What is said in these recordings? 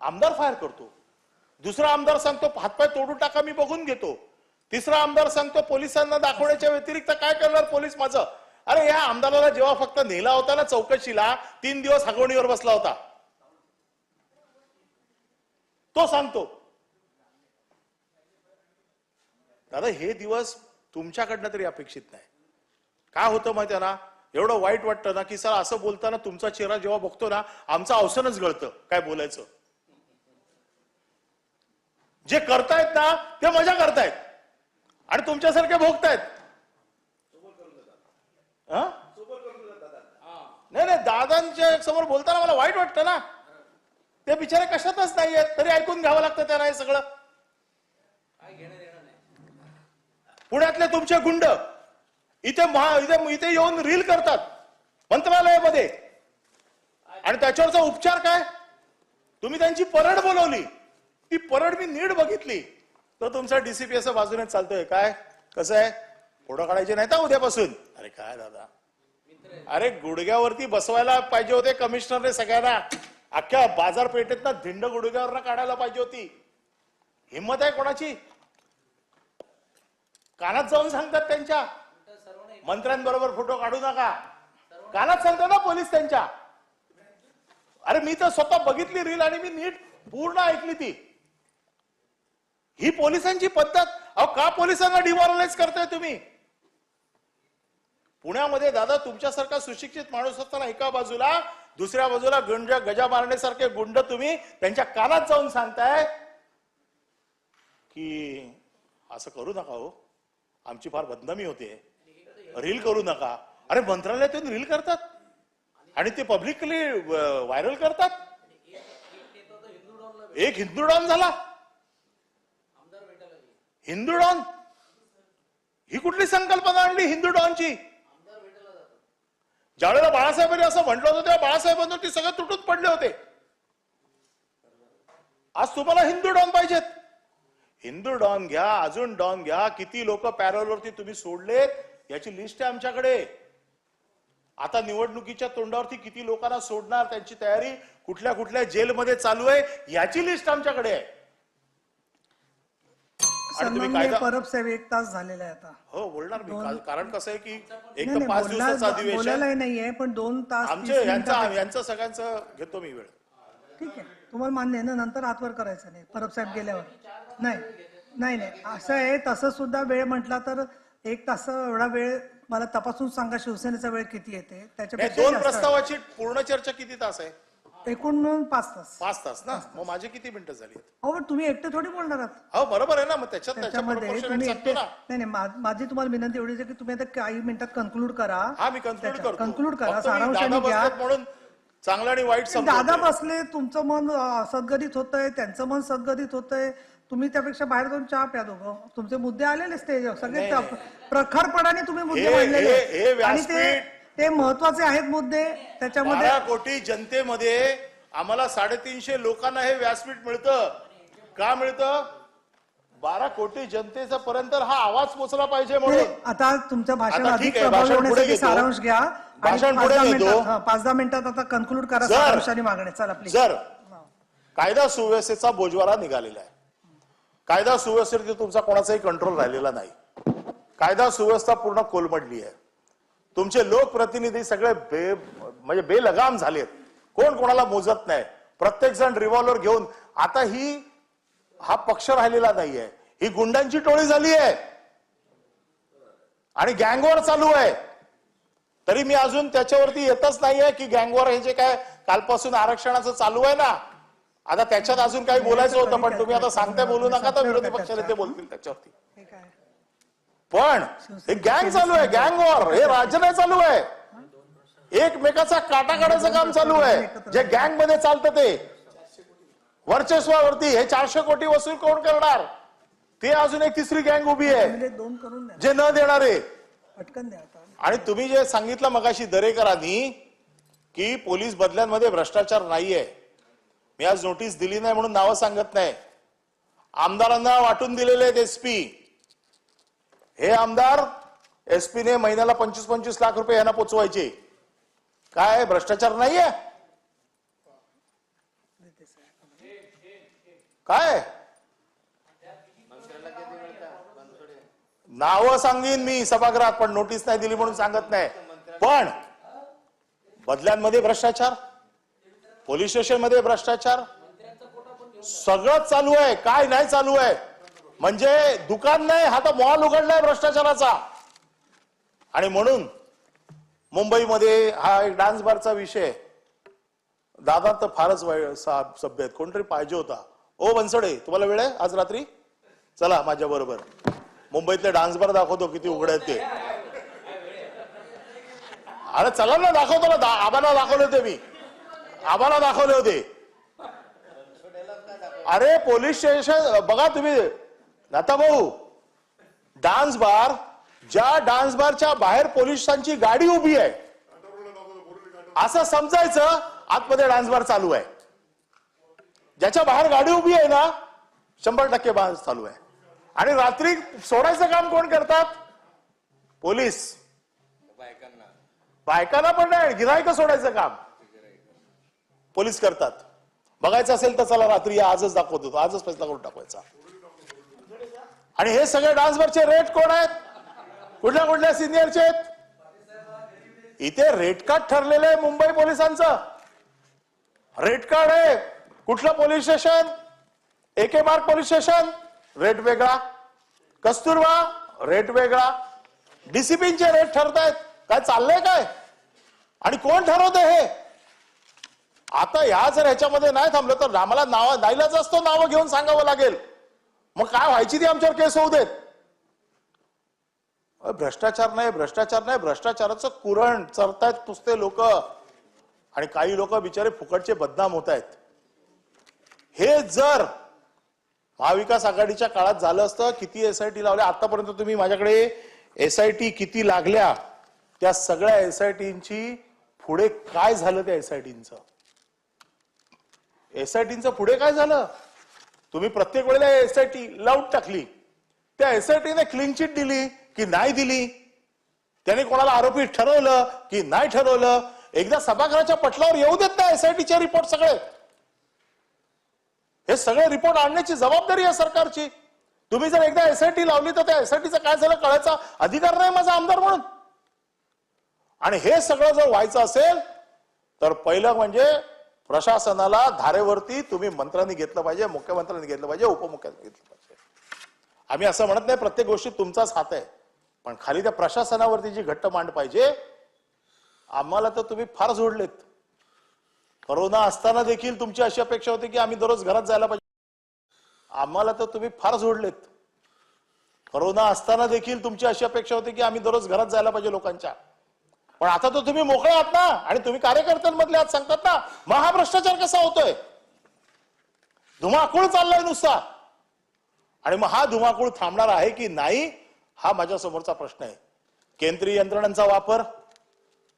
आमदार फायर करतो. दुसरा आमदार सांगतो हातपाय तोडून टाका मी बघून घेतो. तिसरा आमदार सांगतो पोलिसांना दाखवण्याच्या व्यतिरिक्त काय करणार पोलीस माझं? अरे या आमदाराला जेव्हा फक्त नेला होता ना चौकशीला तीन दिवस हगवणीवर बसला होता. तो सांगतो. दादा हे दिवस तुमच्याकडनं तरी अपेक्षित नाही. काय होतं माहिती ना? एवढं वाईट वाटतं ना की सर असं बोलताना तुमचा चेहरा जेव्हा बघतो ना आमचं अवसनच गळतं काय बोलायचं. जे करतायत ना ते मजा करतायत. आणि तुमच्यासारखे भोगतायत. हा? नाही नाही दादांच्या समोर बोलताना मला वाईट वाटतं ना. ते बिचारे कशातच नाहीयेत तरी ऐकून घ्यावं लागतं त्यांना हे सगळं. पुण्यातले तुमचे गुंड इथे महा इथे इथे येऊन रील करतात मंत्रालयामध्ये. आणि त्याच्यावरचा उपचार काय? तुम्ही त्यांची परड बोलवली. ती परड मी नीट बघितली. तर तुमचा डीसीपी असं बाजूने चालतोय. काय? कसं आहे? फोटो काढायचे नाही तर उद्यापासून? अरे काय दादा? अरे गुडघ्यावरती बसवायला पाहिजे होते कमिशनरने सगळ्यांना. अख्ख्या बाजारपेठेत ना धिंड गुडघ्यावर काढायला पाहिजे होती. हिंमत आहे कोणाची? कानात जाऊन सांगतात त्यांच्या. मंत्र्यांबरोबर फोटो काढू नका. कानात सांगतात ना पोलीस त्यांच्या. अरे मी तर स्वतः बघितली रील आणि मी नीट पूर्ण ऐकली ती. ही पोलिसांची पद्धत. अहो का पोलिसांना डिमॉरलाइज करताय तुम्ही? पुण्यामध्ये दादा तुमच्यासारखा सुशिक्षित माणूस असताना एका बाजूला दुसऱ्या बाजूला गुंड गजा मारण्यासारखे गुंड तुम्ही त्यांच्या कानात जाऊन सांगताय की असं करू नका हो. आमची फार बदनामी होते. रील करू नका. अरे मंत्रालयातून रील करतात. आणि ते पब्लिकली व्हायरल करतात. एक हिंदू डॉन झाला. हिंदू डॉन? ही कुठली संकल्पना आणली हिंदू डॉनची? ज्यावेळेला बाळासाहेबांनी असं म्हटलं होतं तेव्हा बाळासाहेबांवर ती सगळं तुटून पडले होते. आज तुम्हाला हिंदू डॉन पाहिजेत. हिंदू डॉन घ्या अजून डॉन घ्या. किती लोक पॅरोलवरती तुम्ही सोडलेत याची लिस्ट आहे आमच्याकडे. आता निवडणुकीच्या तोंडावरती किती लोकांना सोडणार त्यांची तयारी कुठल्या कुठल्या जेलमध्ये चालू आहे याची लिस्ट आमच्याकडे आहे. आणि तुम्ही सन्माननीय कायदा परब साहेब एक तास झालेला आहे आता. हो बोलणार मी. का- कारण कसं आहे की एक नाही, तर नाही, पाच दिवसाचं अधिवेशन. बोलायलाही नाहीये पण दोन तास तीस यांचा मिनिटं- यांचं सगळ्यांचं घेतो मी वेळ. ठीक आहे. तुम्हाला मान्य आहे ना? नंतर आतवर करायचं नाही. परब साहेब गेल्यावर. नाही. नाही नाही. असं आहे तसं सुद्धा वेळ म्हटला तर एक तास एवढा वेळ मला तपासून सांगा शिवसेनेचा वेळ किती येते? नाही, त्याच्यापेक्षा दोन जास्त आहे. प्रस्तावाची पूर्ण चर्चा किती तास आहे? एकूण पाच तास. पाच तास ना? मग माझे किती मिनिटं झाली? हो पण तुम्ही एकटे थोडी बोलणार आहात? हो बरोबर आहे ना. मग त्याच्यात त्याच्या त्याच्यामध्ये proportionate तुम्ही सांगतो एकटे ना नाही नाही मा- माझी तुम्हाला विनंती एवढीच आहे की तुम्ही आता काही मिनिटात कन्क्लूड करा. हा मी कन्क्लूड करतो. करा. फक्त मी सारांशाने दादा घ्या. बसलेत म्हणून चांगलं आणि वाईट दादा बसले तुमचं मन अं, सद्गदित होतंय त्यांचं मन सद्गदित होतंय. तुम्ही त्यापेक्षा बाहेर जाऊन चहा प्या दोघं. तुमचे मुद्दे आलेले स्टेजवर सगळे त्या- प्रखरपणाने तुम्ही मुद्दे हे- मांडलेले हे- आहेत. हे आणि ते व्यासपीठ- ते महत्त्वाचे आहेत मुद्दे. त्याच्यामध्ये बारा कोटी जनतेमध्ये आम्हाला साडेतीनशे लोकांना हे व्यासपीठ मिळतं. का मिळतं? बारा कोटी जनतेचा पर्यंत हा आवाज पोचला पाहिजे म्हणून. आता तुमचं भाषण आता अधिक ठीक आहे, प्रभावी भाषण पुढे होण्यासाठी घेतो. सारांश घ्या. आणि भाषण पाच पुढे दहा घेतो. मिनिटात हा, पाच दहा मिनिटात आता कन्क्लूड करा जर- सारांशाने मागणे. चला प्लीज जर कायदा सुव्यवस्थेचा बोजवारा निघालेला आहे. कायदा सुव्यवस्थेवरती तुमचा कोणाचाही कंट्रोल राहिलेला नाही. कायदा सुव्यवस्था पूर्ण कोलमडली आहे. तुमचे लोकप्रतिनिधी सगळे बे म्हणजे बेलगाम झालेत. कोण कोणाला मोजत नाही. प्रत्येक जण रिव्हॉल्वर घेऊन आता ही हा पक्ष राहिलेला नाहीये. ही गुंडांची टोळी झाली आहे. आणि गँगवर चालू आहे. तरी मी अजून त्याच्यावरती येतच नाहीये की गँगवर हे जे काय कालपासून आरक्षणाचं चालू आहे ना आता त्याच्यात अजून काही बोलायचं होतं पण तुम्ही आता सांगताय बोलू नका तर विरोधी पक्षाने ते बोलतील त्याच्यावरती. पण हे गँग चालू आहे गँग वॉर हे राज्य नाही चालू आहे. एकमेकाचा काटा काढायचं काम चालू आहे. जे गँगमध्ये चालतं ते. वर्चस्वावरती हे चारशे कोटी वसूल कोण करणार? ते अजून एक तिसरी गँग उभी आहे. जे न देणारे. आणि तुम्ही जे सांगितलं मगाशी दरेकरांनी की पोलीस बदल्यांमध्ये भ्रष्टाचार नाहीये. मी आज नोटीस दिली नाही म्हणून नावं सांगत नाही. आमदारांना वाटून दिलेले आहेत एसपी हे आमदार एसपीने महिन्याला पंचवीस पंचवीस लाख रुपये यांना पोचवायचे. काय भ्रष्टाचार नाहीये? काय? नाव सांगीन मी सभागृहात पण नोटीस नाही दिली म्हणून सांगत नाही. पण बदल्यांमध्ये भ्रष्टाचार पोलीस स्टेशनमध्ये भ्रष्टाचार सगळं चालू आहे. काय नाही चालू आहे? म्हणजे दुकान नाही हा तर मॉल उघडलाय भ्रष्टाचाराचा. आणि म्हणून मुंबईमध्ये हा एक डान्स बारचा विषय दादा तर फारच वाईट सा- सभ्य आहेत. कोणतरी पाहिजे होता. ओ बनसडे तुम्हाला वेळ आहे आज रात्री? चला माझ्या बरोबर. मुंबईतले डान्स बार दाखवतो किती उघड आहेत ते. अरे चला ना दाखवतो ना. दा- आबाला दाखवले होते मी. आबाला दाखवले होते. अरे पोलीस स्टेशन बघा तुम्ही नाता भाऊ डान्स बार ज्या डान्स बारच्या बाहेर पोलिसांची गाडी उभी आहे असं समजायचं आतमध्ये डान्स बार चालू आहे. ज्याच्या बाहेर गाडी उभी आहे ना शंभर टक्के डान्स चालू आहे. आणि रात्री सोडायचं काम कोण करतात? पोलीस. बायकांना पण नाही गिरायक सोडायचं काम. पोलीस करतात. बघायचं असेल तर चला रात्री आजच दाखवत होतो आजच फैसला करून टाकवायचा. आणि हे सगळे डान्सवरचे रेट कोण आहेत? कुठल्या कुठल्या सिनियरचे आहेत? इथे रेट कार्ड ठरलेलं आहे मुंबई पोलिसांचं. रेट कार्ड आहे. कुठलं पोलीस स्टेशन? एके मार्क पोलीस स्टेशन? रेट वेगळा. कस्तुरबा रेट वेगळा. डिसिप्लिनचे रेट ठरतायत. काय चाललंय काय? आणि कोण ठरवत हे? आता या जर ह्याच्यामध्ये नाही थांबलं तर आम्हाला नाव नाईलाच असतो नावं घेऊन सांगावं लागेल. मग काय व्हायची ती आमच्यावर केस होऊ देत? भ्रष्टाचार नाही भ्रष्टाचार नाही भ्रष्टाचाराचं कुरण चरतायत पुसते लोक. आणि काही लोक बिचारे फुकटचे बदनाम होत आहेत हे जर महाविकास आघाडीच्या काळात झालं असतं किती एसआयटी लावल्या आतापर्यंत तुम्ही माझ्याकडे एसआयटी किती लागल्या त्या सगळ्या एसआयटींची पुढे काय झालं त्या एसआयटींचं एसआयटींचं पुढे काय झालं? तुम्ही प्रत्येक वेळेला एस आय टी लावून टाकली. त्या एस आय टीने क्लीन चिट दिली की नाही दिली? त्याने कोणाला आरोपी ठरवलं की नाही ठरवलं? एकदा सभागृहाच्या पटलावर येऊ देत ना एसआयटीचे रिपोर्ट सगळे. हे सगळे रिपोर्ट आणण्याची जबाबदारी आहे सरकारची. तुम्ही जर एकदा एसआयटी लावली तर त्या एसआयटीचं काय झालं कळायचा अधिकार नाही माझा आमदार म्हणून. आणि हे सगळं जर व्हायचं असेल तर पहिलं म्हणजे प्रशासनाला धारेवरती तुम्ही मंत्र्यांनी घेतलं पाहिजे मुख्यमंत्र्यांनी घेतलं पाहिजे उपमुख्यमंत्र्यांनी घेतलं पाहिजे. आम्ही असं म्हणत नाही प्रत्येक गोष्टीत तुमचाच हात आहे. पण खाली त्या प्रशासनावरती जी घट्ट मांड पाहिजे आम्हाला तर तुम्ही फार जोडलेत. करोना असताना देखील तुमची अशी अपेक्षा होती की आम्ही दररोज घरात जायला पाहिजे. आम्हाला तर तुम्ही फार जोडलेत. करोना असताना देखील तुमची अशी अपेक्षा होती की आम्ही दररोज घरात जायला पाहिजे लोकांच्या. पण आता तर तुम्ही मोकळे आहात ना? आणि तुम्ही कार्यकर्त्यांमधले आज सांगतात ना मग हा भ्रष्टाचार कसा होतोय? धुमाकूळ चाललाय नुसता. आणि मग हा धुमाकूळ थांबणार आहे की नाही हा माझ्या समोरचा प्रश्न आहे. केंद्रीय यंत्रणांचा वापर?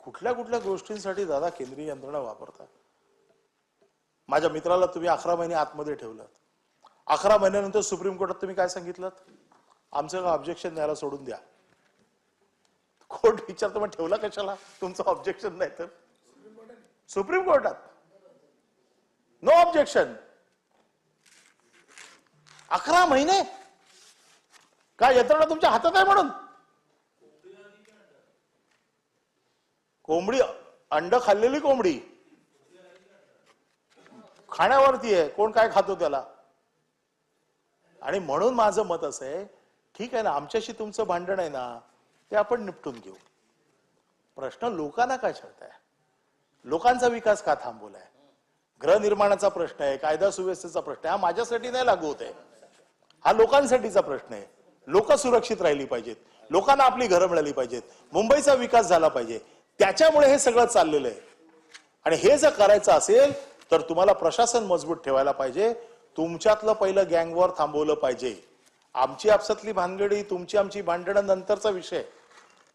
कुठल्या कुठल्या गोष्टींसाठी दादा केंद्रीय यंत्रणा वापरतात? माझ्या मित्राला तुम्ही अकरा महिने आतमध्ये ठेवलं अकरा महिन्यानंतर सुप्रीम कोर्टात तुम्ही काय सांगितलं आमचं ऑब्जेक्शन द्यायला सोडून द्या. कोर्ट विचारतो मग ठेवला कशाला? तुमचं ऑब्जेक्शन नाही तर? सुप्रीम कोर्टात नो ऑब्जेक्शन अकरा महिने? काय यंत्रणा तुमच्या हातात आहे म्हणून? कोंबडी अंड खाल्लेली कोंबडी. खाण्यावरती आहे. कोण काय खातो त्याला? आणि म्हणून माझं मत असं आहे ठीक आहे ना आमच्याशी तुमचं भांडण आहे ना ते आपण निपटून घेऊ. प्रश्न लोकांना काय छळताय लोकांचा विकास का थांबवलाय? गृहनिर्माणाचा प्रश्न आहे कायदा सुव्यवस्थेचा प्रश्न आहे हा माझ्यासाठी नाही लागू होत आहे. हा लोकांसाठीचा प्रश्न आहे. लोक सुरक्षित राहिली पाहिजेत. लोकांना आपली घरं मिळाली पाहिजेत. मुंबईचा विकास झाला पाहिजे. त्याच्यामुळे हे सगळं चाललेलं आहे. आणि हे जर करायचं असेल तर तुम्हाला प्रशासन मजबूत ठेवायला पाहिजे. तुमच्यातलं पहिलं गँगवॉर थांबवलं पाहिजे. आमची आपसातली भानगडी तुमची आमची भांडणं नंतरचा विषय.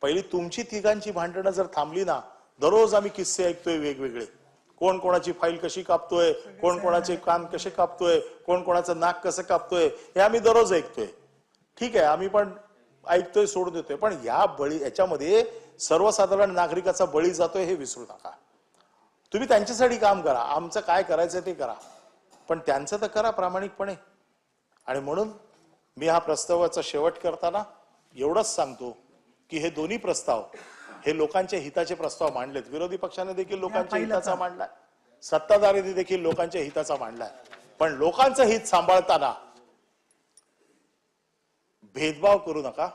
पहिली तुमची तिघांची भांडणं जर थांबली ना दररोज आम्ही किस्से ऐकतोय वेगवेगळे. कोण कोणाची फाईल कशी कापतोय कोण कोणाचे कान कसे कापतोय कोण कोणाचं नाक कसं कापतोय हे आम्ही दररोज ऐकतोय. ठीक आहे आम्ही पण ऐकतोय सोडून देतोय पण या बळी याच्यामध्ये सर्वसाधारण नागरिकाचा बळी जातोय हे विसरू नका. तुम्ही त्यांच्यासाठी काम करा आमचं काय करायचं ते करा. पण त्यांचं तर करा प्रामाणिकपणे. आणि म्हणून मी हा प्रस्तावाचा शेवट करताना एवढंच सांगतो की हे दोन्ही प्रस्ताव हे लोकांच्या हिताचे प्रस्ताव मांडलेत. विरोधी पक्षाने देखील लोकांच्या हिताचा? मांडलाय सत्ताधारीने देखील लोकांच्या हिताचा मांडलाय पण लोकांचं हित सांभाळताना भेदभाव करू नका.